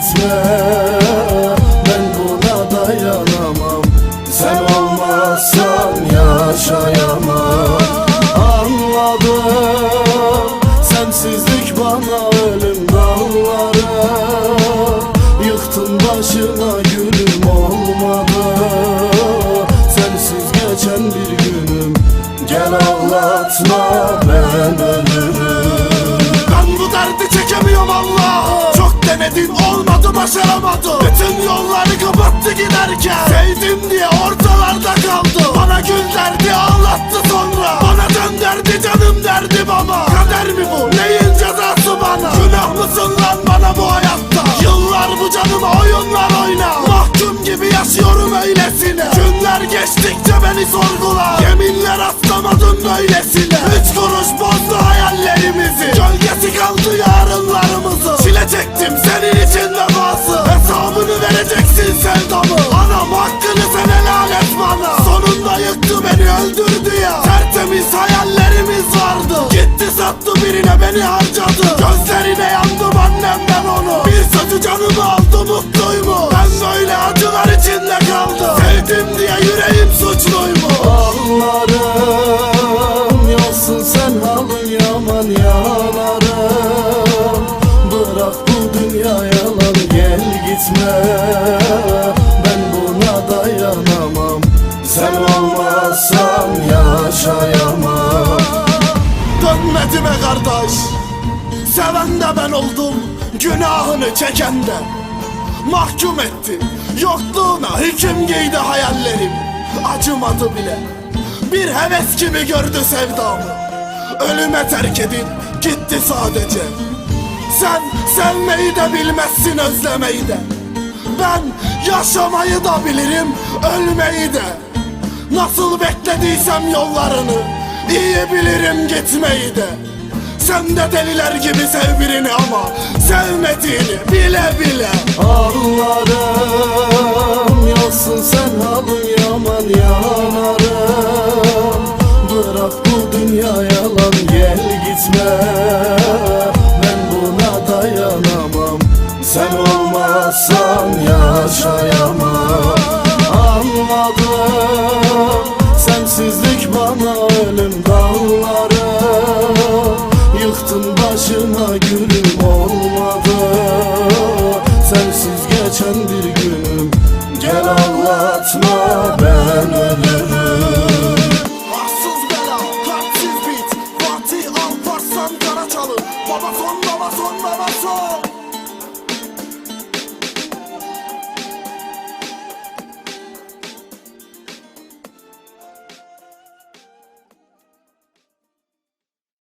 gitme. Ben buna dayanamam. Sen olmazsan yaşayamam. Anladım. Sensizlik bana ölüm dağları. Yıktın başına gülüm olmadı. Sensiz geçen bir günüm. Gel ağlatma ben ölüm denedim olmadı başaramadım Bütün yolları kapattı giderken. Sevdim diye ortalarda kaldı. Bana gül derdi ağlattı sonra. Bana dön derdi canım derdi baba. Kader mi bu? Neyin cezası bana? Günah mısın lan bana bu hayatta? Yıllar bu canıma oyunlar oyna. Mahkum gibi yaşıyorum öylesine. Günler geçtikçe beni sorgula. Yeminler atlamadım böylesine. Üç kuruş bozdu hayallerimizi. Gölgesi kaldı Çile çektim senin için de bazı Hesabını vereceksin sevdamı Anam hakkını sen helal et bana. Sonunda yıktı beni öldürdü ya. Tertemiz hayallerimiz gitme Ben buna dayanamam. Sen olmazsan yaşayamam. Dönmedi mi kardeş. Seven de ben oldum Günahını çeken de. Mahkum etti Yokluğuna hüküm giydi hayallerim. Acımadı bile. Bir heves gibi gördü sevdamı. Ölüme terk edip gitti sadece Sen sevmeyi de bilmezsin özlemeyi de. Ben yaşamayı da bilirim ölmeyi de. Nasıl beklediysem yollarını iyi bilirim gitmeyi de. Sen de deliler gibi sev birini ama Sevmediğini bile bile. Ağlarım yolsun sen halın yaman yanarım. Bırak bu dünya yalan gel gitme Sen olmazsan yaşayamam. Anladım. Sensizlik bana ölüm dağları Yıktın başıma gülüm olmadı. Sensiz geçen bir günüm. Gel ağlatma ben ölürüm. Arsız bela, kalpsiz bit. Fatih Alparslan Karaçalı. Baba son baba son baba son